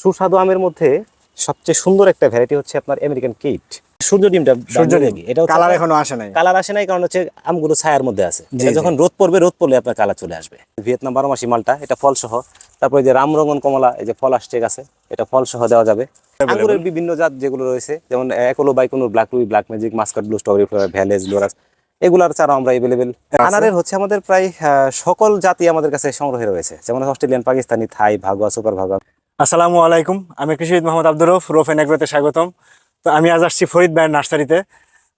সুস্বাদু আমের মধ্যে সবচেয়ে সুন্দর একটা ভ্যারাইটি হচ্ছে আপনার আমেরিকান কেট সূর্য ডিমটা সূর্য ডিম। এটা কালার এখনও আসে নাই। কালার আসে নাই কারণ হচ্ছে আমগুলো ছায়ার মধ্যে আছে। যখন রোদ পড়বে রোদ পড়লে আপনার কালার চলে আসবে। ভিয়েতনাম বারো মাসি মালটা এটা ফল সহ তারপরে যে রামরঙ্গন কমলা এই যে ফল আসছে গাছে এটা ফল সহ দেওয়া যাবে। আঙ্গুরের বিভিন্ন জাত যেগুলো রয়েছে যেমন একলো বাইকুনুর ব্ল্যাক রুই black magic muscat blue strawberry flavour ভ্যালেজ লোরাস এগুলার চারা আমরা এভেলেবেল আনারের হচ্ছে আমাদের প্রায় সকল জাতি আমাদের কাছে সংগ্রহে রয়েছে। যেমন অস্ট্রেলিয়ান পাকিস্তানি থাই ভাগোয়া সুপার ভাগোয়া। আসসালামু আলাইকুম, আমি কৃষিবিদ মোহাম্মদ আব্দুর রফ রোফ এনাগ্রোতে স্বাগতম। তো আমি আজ আসছি ফরিদ ভাইয়ের নার্সারিতে।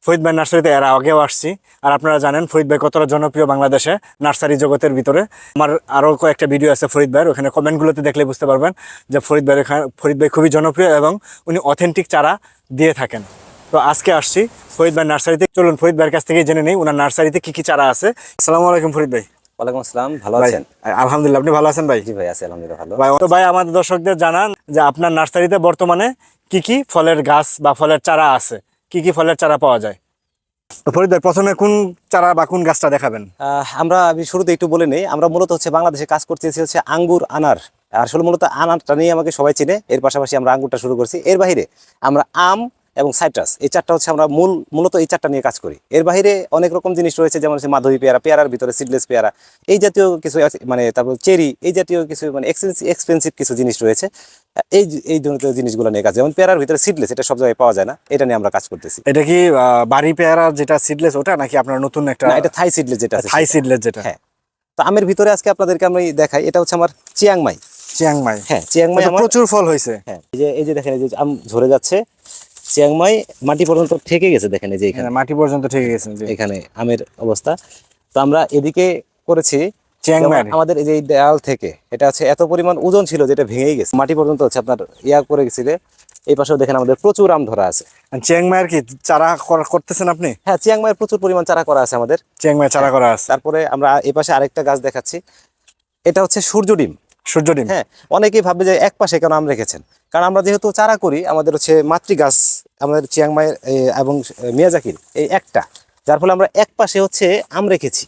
ফরিদ ভাইয়ের নার্সারিতে এর আগেও আসছি। আর আপনারা জানেন, ফরিদ ভাই কতটা জনপ্রিয় বাংলাদেশে নার্সারি জগতের ভিতরে। আমার আরও কয়েকটা ভিডিও আছে ফরিদ ওখানে কমেন্টগুলোতে দেখলে বুঝতে পারবেন যে ফরিদ এখানে, ফরিদ ভাই খুবই জনপ্রিয় এবং উনি অথেন্টিক চারা দিয়ে থাকেন। তো আজকে আসছি ফরিদ ভাই নার্সারিতে। চলুন ফরিদ ভাইয়ের কাছ থেকে জেনে নিই ওনার নার্সারিতে কী কী চারা আছে। আসসালামু আলাইকুম ফরিদ ভাই। ওয়ালাইকুম আসসালাম ভালো আছেন? আলহামদুলিল্লাহ আপনি ভালো আছেন ভাই? জি ভাই আছি আলহামদুলিল্লাহ ভালো। ভাই তো ভাই আমাদের দর্শকদের জানান যে আপনার নার্সারিতে বর্তমানে কি কি ফলের গাছ বা ফলের চারা আছে? কি কি ফলের চারা পাওয়া যায়? তো ফরিদ ভাই প্রথমে কোন চারা বা কোন গাছটা দেখাবেন? আহ, আমরা আমি শুরুতে একটু বলে নেই আমরা মূলত হচ্ছে বাংলাদেশে কাজ করতেছি হচ্ছে আঙ্গুর আনার। আসলে মূলত আনারটা নিয়ে আমাকে সবাই চিনে এর পাশাপাশি আমরা আঙ্গুরটা শুরু করছি। এর বাইরে আমরা আম এবং সাইট্রাস এই চারটা হচ্ছে আমরা মূল মূলত এই চারটা নিয়ে কাজ করি। এর বাইরে অনেক রকম জিনিস রয়েছে যেমন হচ্ছে মাধবী পেয়ারা পেয়ারার ভিতরে সিডলেস পেয়ারা এই জাতীয় কিছু মানে তারপর চেরি এই জাতীয় কিছু মানে এক্সপেন্সিভ কিছু জিনিস রয়েছে। এই এই ধরনের জিনিসগুলো নিয়ে কাজ যেমন পেয়ারার ভিতরে সিডলেস এটা সব জায়গায় পাওয়া যায় না এটা নিয়ে আমরা কাজ করতেছি। এটা কি বাড়ি পেয়ারা যেটা সিডলেস ওটা নাকি আপনার নতুন একটা এটা থাই সিডলেস যেটা থাই সিডলেস যেটা? হ্যাঁ। তো আমের ভিতরে আজকে আপনাদেরকে আমি দেখাই এটা হচ্ছে আমার চিয়াংমাই। চিয়াংমাই। হ্যাঁ চিয়াংমাই প্রচুর ফল হয়েছে। হ্যাঁ এই যে এই যে দেখেন এই যে আম ঝরে যাচ্ছে। চিয়াংমাই মাটি পর্যন্ত ঠেকে গেছে দেখেন যে এখানে। হ্যাঁ, মাটি পর্যন্ত ঠিক গেছে এখানে আমের অবস্থা। তো আমরা এদিকে করেছি চিয়াংমাই আমাদের এই যে দেয়াল থেকে এটা হচ্ছে এত পরিমাণ ওজন ছিল যেটা ভেঙেই গেছে। মাটি পর্যন্ত হচ্ছে আপনার ইয়া করে গেছিলে এই পাশেও দেখেন আমাদের প্রচুর আম ধরা আছে। চিয়াংমাইয়ের কি চারা কর- করতেছেন আপনি? হ্যাঁ চিয়াংমাইয়ের প্রচুর পরিমাণ চারা করা আছে আমাদের। চিয়াংমাই চারা করা আছে। তারপরে আমরা এই পাশে আরেকটা গাছ দেখাচ্ছি। এটা হচ্ছে সূর্য ডিম। সূর্য ডিম। হ্যাঁ অনেকেই ভাববে যে এক পাশে কেন আম রেখেছেন? কারণ আমরা যেহেতু চারা করি আমাদের হচ্ছে মাতৃ গাছ আমাদের চিয়াংমাই এবং মিয়াজাকির এই একটা। যার ফলে আমরা এক পাশে হচ্ছে আম রেখেছি।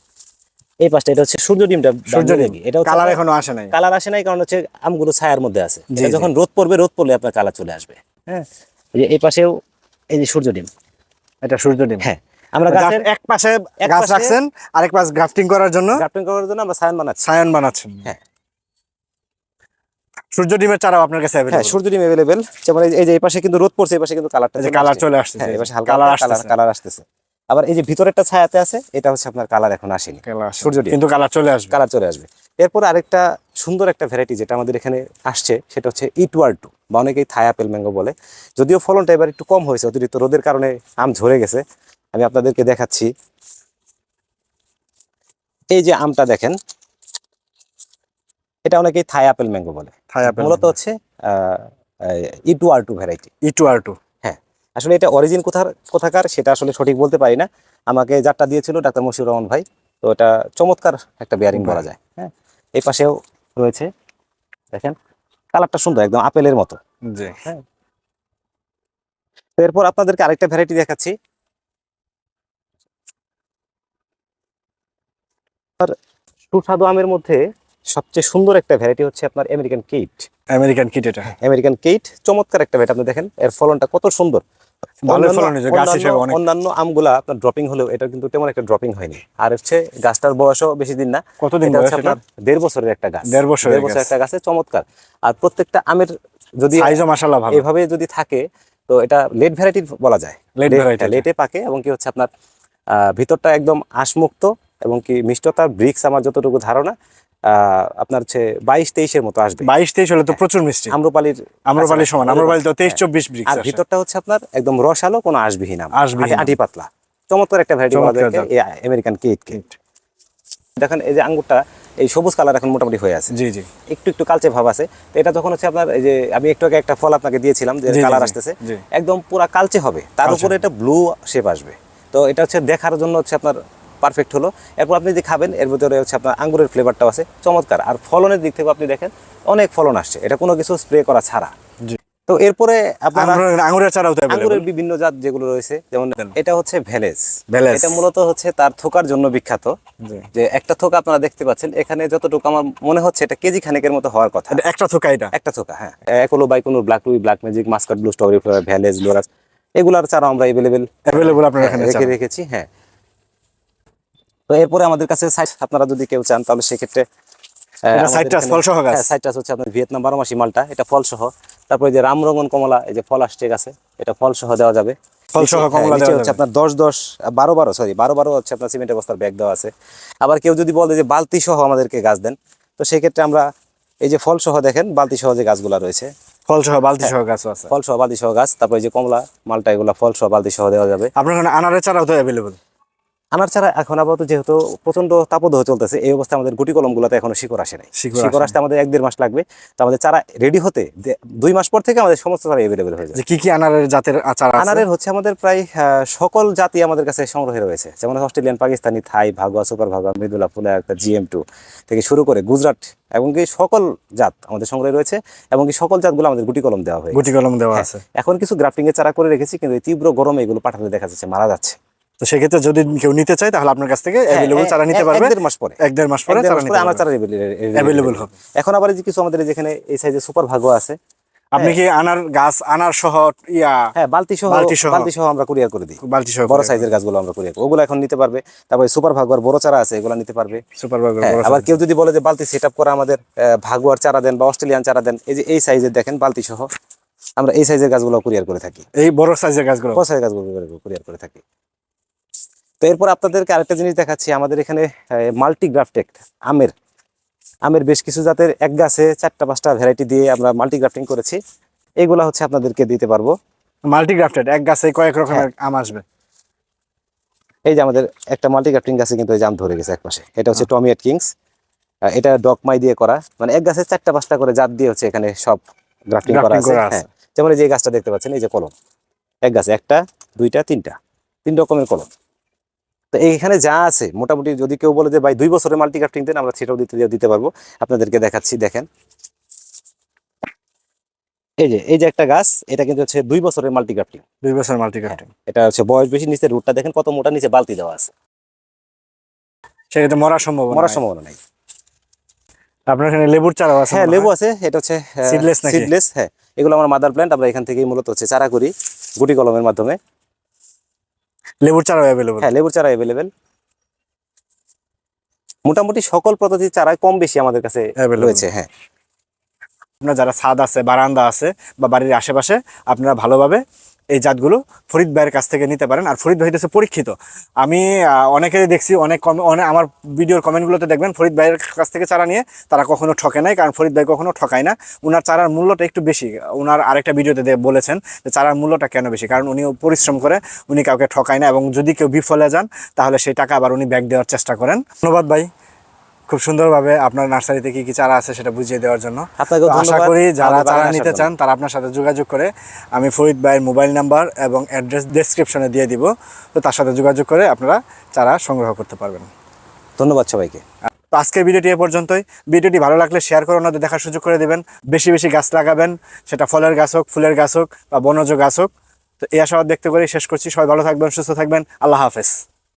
এই পাশটা এটা হচ্ছে সূর্য ডিমটা সূর্য ডিম। এটা কালার এখনও আসে নাই। কালার আসে নাই কারণ হচ্ছে আমগুলো ছায়ার মধ্যে আছে। যখন রোদ পড়বে রোদ পড়লে আপনার কালার চলে আসবে। হ্যাঁ। এই যে এই পাশেও এই যে সূর্য ডিম। এটা সূর্য ডিম। হ্যাঁ আমরা গাছের এক পাশে গাছ রাখছেন আরেক পাশ গ্রাফটিং করার জন্য গ্রাফটিং করার জন্য আমরা ছায়ান বানাচ্ছি। সায়ন বানাচ্ছেন। হ্যাঁ। সূর্য ডিমের চারাও আপনার কাছে হ্যাঁ সূর্য ডিম অ্যাভেলেবেল যেমন এই যে- এই পাশে কিন্তু রোদ পড়ছে এই পাশে কিন্তু কালারটা যে কালার চলে আসছে হ্যাঁ হালকা কালার কালার আসতেছে। আবার এই যে ভিতরেরটা ছায়াতে আছে এটা হচ্ছে আপনার কালার এখন আসেনি। সূর্য ডিম। কিন্তু কালার চলে আসবে। কালার চলে আসবে। এরপর আরেকটা সুন্দর একটা ভ্যারাইটি যেটা আমাদের এখানে আসছে সেটা হচ্ছে ইটওয়ার টু বা অনেকেই থাই আপেল ম্যাঙ্গো বলে। যদিও ফলনটা এবার একটু কম হয়েছে অতিরিক্ত রোদের কারণে আম ঝরে গেছে। আমি আপনাদেরকে দেখাচ্ছি। এই যে আমটা দেখেন এটা অনেকেই থাই আপেল ম্যাঙ্গো বলে। থাই আপেল মূলত হচ্ছে ইটওয়ার টু ভ্যারাইটি ই টু আর টু হ্যাঁ আসলে এটা অরিজিন কোথার কোথাকার সেটা আসলে সঠিক বলতে পারি না। আমাকে যারটা দিয়েছিল ডাক্তার মশিউর রহমান ভাই তো এটা চমৎকার একটা বেয়ারিং বলা যায়। হ্যাঁ এই পাশেও রয়েছে দেখেন কালারটা সুন্দর একদম আপেলের মতো। জি। তো এরপর আপনাদেরকে আরেকটা ভ্যারাইটি দেখাচ্ছি। সুস্বাদু আমের মধ্যে সবচেয়ে সুন্দর একটা ভ্যারাইটি হচ্ছে আপনার আমেরিকান কিট আমেরিকান কিট এটা। আমেরিকান কেট চমৎকার একটা ভ্যারাইটি আপনি দেখেন এর ফলনটা কত সুন্দর। ভালো অন্যান্য- ফলন হয়েছে, গাছ হিসেবে অনেক। অন্যান্য আমগুলা আপনার ড্রপিং হলেও এটা কিন্তু তেমন একটা ড্রপিং হয়নি। আর হচ্ছে গাছটার বয়সও বেশি দিন না। কতদিন বয়স আপনার দেড় বছরের একটা গাছ। দেড় বছরের দেড় বছরের একটা গাছে চমৎকার। আর প্রত্যেকটা আমের যদি সাইজও মাশাআল্লাহ ভালো। এভাবে যদি থাকে তো এটা লেট ভ্যারাইটি বলা যায়। Variety এটা। লেটে পাকে এবং কি হচ্ছে আপনার ভিতরটা একদম আশমুক্ত এবং কি মিষ্টতা ব্রিক্স আমার যতটুকু ধারণা আপনার হচ্ছে বাইশ তেইশের মতো আসবে। বাইশ তেইশ হলে তো প্রচুর মিষ্টি। আম্রপালির আম্রপালি সমান আম্রপালি তো তেইশ হ্যাঁ। চব্বিশ আর ভিতরটা হচ্ছে আপনার একদম রসালো কোনো আসবিহীন আম। আটি- পাতলা। চমৎকার একটা ভ্যারাইটি বলা যায় আমেরিকান কেট কেট দেখেন এই যে আঙ্গুরটা এই সবুজ কালার এখন মোটামুটি হয়ে আছে। জি জি। একটু একটু কালচে ভাব আছে। তো এটা যখন হচ্ছে আপনার এই যে আমি একটু আগে একটা ফল আপনাকে দিয়েছিলাম যে কালার আসতেছে। একদম পুরা কালচে হবে। তার উপরে এটা ব্লু শেপ আসবে। তো এটা হচ্ছে দেখার জন্য হচ্ছে আপনার পারফেক্ট হলো। এরপর আপনি যে খাবেন এর ভিতরে হচ্ছে আপনার আঙ্গুরের ফ্লেভারটাও আছে। চমৎকার। আর ফলনের দিক থেকে আপনি দেখেন অনেক ফলন আসছে। এটা কোনো কিছু স্প্রে করা ছাড়া। তো এরপরে চারাও তো বিভিন্ন জাত যেগুলো রয়েছে যেমন এটা হচ্ছে ভ্যালেজ ভ্যালেজ। এটা মূলত হচ্ছে তার থোকার জন্য বিখ্যাত। যে একটা থোকা আপনারা দেখতে পাচ্ছেন এখানে যতটুকু আমার মনে হচ্ছে এটা কেজি খানেকের মতো হওয়ার কথা। একটা থোকা এটা? একটা থোকা হ্যাঁ। একলো বাইকুনুর ব্ল্যাক রুই black magic muscat blue strawberry flavour ভ্যালেজ লোরাস এগুলার চারা আমরা এভেলেবেল অ্যাভেলেবল আপনার এখানে রেখে রেখেছি হ্যাঁ। তো এরপরে আমাদের কাছে সাইজ আপনারা যদি কেউ চান তাহলে সেক্ষেত্রে ফলসহ গাছ? হ্যাঁ সাইট্রাস হচ্ছে আপনার ভিয়েতনাম মালটা এটা ফল সহ তারপরে যে রামরঙন কমলা এই যে ফল আসছে গাছে এটা ফল সহ দেওয়া যাবে। ফল সহ নিচে- কমলা হ্যাঁ, নিচে দেওয়া হচ্ছে যাবে। আপনার দশ দশ বারো বারো সরি বারো বারো হচ্ছে আপনার সিমেন্টের বস্তার ব্যাগ দেওয়া আছে। আবার কেউ যদি বলে যে বালতি সহ আমাদেরকে গাছ দেন তো সেই ক্ষেত্রে আমরা এই যে ফল সহ দেখেন বালতি সহ যে গাছগুলো রয়েছে। ফল সহ বালতি হ্যাঁ। সহ গাছ আছে। ফল সহ বালতি সহ গাছ তারপরে যে কমলা মালটা এগুলো ফল সহ বালতি সহ দেওয়া যাবে। আপনার আনারের চারাও তো অ্যাভেলেবল আনার ছাড়া এখন আপাতত যেহেতু প্রচণ্ড তাপদহ চলতেছে এই অবস্থায় আমাদের গুটি কলমগুলোতে এখনও শিকড় আসে নাই। শিকড় আসতে আমাদের এক দেড় মাস লাগবে। তো আমাদের চারা রেডি হতে দুই মাস পর থেকে আমাদের সমস্ত চারা এভেলেবেল হয়ে যাবে। যে কি কি আনারের জাতের চারা আনারের হচ্ছে আমাদের প্রায় সকল জাতি আমাদের কাছে সংগ্রহে রয়েছে। যেমন Australian Pakistani Thai ভাগুয়া super ভাগুয়া Mridula ফুলে একটা জিএম টু থেকে শুরু করে গুজরাট এবং কি সকল জাত আমাদের সংগ্রহে রয়েছে এবং কি সকল জাতগুলো আমাদের গুটি কলম দেওয়া হয়েছে গুটি কলম দেওয়া আছে। এখন কিছু গ্রাফটিং এর চারা করে রেখেছি কিন্তু এই তীব্র গরমে এগুলো পাঠালে দেখা যাচ্ছে মারা যাচ্ছে। তো সেক্ষেত্রে যদি কেউ নিতে চায় তাহলে আপনার কাছ থেকে অ্যাভেলেবল হ্যাঁ, চারা নিতে পারবে। এক দেড় মাস পরে। এক দেড় মাস পরে চারা নিতে আমার চারা Available হবে। এখন আবার কিছু আমাদের যেখানে এই সাইজে সুপার ভাগ্য আছে। আপনি কি আনার গাছ আনার সহ ইয়া হ্যাঁ বালতি সহ বালতি সহ। বালতি সহ আমরা কুরিয়ার করে দিই। বালতি সহ বড় সাইজের গাছগুলো আমরা কুরিয়ার ওগুলো এখন নিতে পারবে। তারপরে সুপার ভাগুয়ার বড় চারা আছে এগুলো নিতে পারবে। সুপার বার্গার হ্যাঁ, আবার কেউ যদি বলে যে বালতি সেট আপ করা আমাদের ভাগুয়ার চারা দেন বা অস্ট্রেলিয়ান চারা দেন এই যে এই সাইজের দেখেন বালতি সহ আমরা এই সাইজের গাছগুলো কুরিয়ার করে থাকি। এই বড় সাইজের গাছগুলো? বড় সাইজের গাছগুলো কুরিয়ার করে থাকি। তো এরপর আপনাদেরকে আরেকটা জিনিস দেখাচ্ছি আমাদের এখানে মাল্টি গ্রাফটেড আমের আমের বেশ কিছু জাতের এক গাছে চারটা পাঁচটা ভ্যারাইটি দিয়ে আমরা মাল্টি গ্রাফটিং করেছি। এগুলা হচ্ছে আপনাদেরকে দিতে পারব। মাল্টি গ্রাফটেড এক গাছে কয়েক রকমের হ্যাঁ। আম আসবে। এই যে আমাদের একটা মাল্টি গ্রাফটিং গাছে কিন্তু এই জাম ধরে গেছে একপাশে। এটা হচ্ছে টমিয়েট কিংস এটা ডকমাই দিয়ে করা। মানে এক গাছে চারটা পাঁচটা করে জাত দিয়ে হচ্ছে এখানে সব গ্রাফটিং করা আছে। করা আছে। হ্যাঁ। যেমন এই যে গাছটা দেখতে পাচ্ছেন এই যে কলম। এক গাছে একটা দুইটা তিনটা। তিন রকমের কলম। তো এইখানে যা আছে মোটামুটি যদি কেউ বলে যে ভাই দুই বছরের মাল্টি গ্রাফটিং দেন আমরা সেটাও দিতে দিতে পারব। আপনাদেরকে দেখাচ্ছি দেখেন। এই যে এই যে একটা গাছ এটা কিন্তু হচ্ছে দুই বছরের মাল্টি গ্রাফটিং দুই বছরের মাল্টি গ্রাফটিং এটা হচ্ছে বয়স বেশি নিচে রুটটা দেখেন কত মোটা নিচে বালতি দেওয়া আছে। সেক্ষেত্রে মরার সম্ভাবনা মরার। সম্ভাবনা নাই। আপনার এখানে লেবুর চারাও আছে হ্যাঁ লেবু আছে এটা হচ্ছে নাকি? সিডলেস হ্যাঁ। এগুলো আমার মাদার প্ল্যান্ট আমরা এখান থেকেই মূলত হচ্ছে চারা করি গুটি কলমের মাধ্যমে। লেবুর চারা অ্যাভেলেবেল হ্যাঁ লেবুর চারা অ্যাভেলেবেল মোটামুটি সকল প্রজাতির চারাই কম বেশি আমাদের কাছে অ্যাভেলেবেল রয়েছে হ্যাঁ। আপনার যারা ছাদ আছে বারান্দা আছে বা বাড়ির আশেপাশে আপনারা ভালোভাবে এই জাতগুলো ফরিদ ভাইয়ের কাছ থেকে নিতে পারেন। আর ফরিদ ভাই হচ্ছে পরীক্ষিত। আমি অনেকেরই দেখছি, অনেক কম অনেক আমার ভিডিওর কমেন্টগুলোতে দেখবেন, ফরিদ ভাইয়ের কাছ থেকে চারা নিয়ে তারা কখনো ঠকে নাই, কারণ ফরিদ ভাই কখনো ঠকায় না। উনার চারার মূল্যটা একটু বেশি। উনার আরেকটা ভিডিওতে বলেছেন যে চারার মূল্যটা কেন বেশি? কারণ উনি পরিশ্রম করে, উনি কাউকে ঠকায় না এবং যদি কেউ বিফলে যান, তাহলে সেই টাকা আবার উনি ব্যাক দেওয়ার চেষ্টা করেন। ধন্যবাদ ভাই। খুব সুন্দরভাবে আপনার নার্সারিতে কি কি চারা আছে সেটা বুঝিয়ে দেওয়ার জন্য। আশা করি যারা চারা নিতে চান তারা আপনার সাথে যোগাযোগ করে আমি ফরিদ ভাইয়ের মোবাইল নাম্বার এবং অ্যাড্রেস ডেসক্রিপশনে দিয়ে দিব। তো তার সাথে যোগাযোগ করে আপনারা চারা সংগ্রহ করতে পারবেন। ধন্যবাদ সবাইকে। তো আজকের ভিডিওটি এ পর্যন্তই। ভিডিওটি ভালো লাগলে শেয়ার করে ওনাদের দেখার সুযোগ করে দেবেন। বেশি বেশি গাছ লাগাবেন। সেটা ফলের গাছ হোক ফুলের গাছ হোক বা বনজ গাছ হোক। তো এই আশাবাদ দেখতে করে শেষ করছি। সবাই ভালো থাকবেন সুস্থ থাকবেন। আল্লাহ হাফেজ।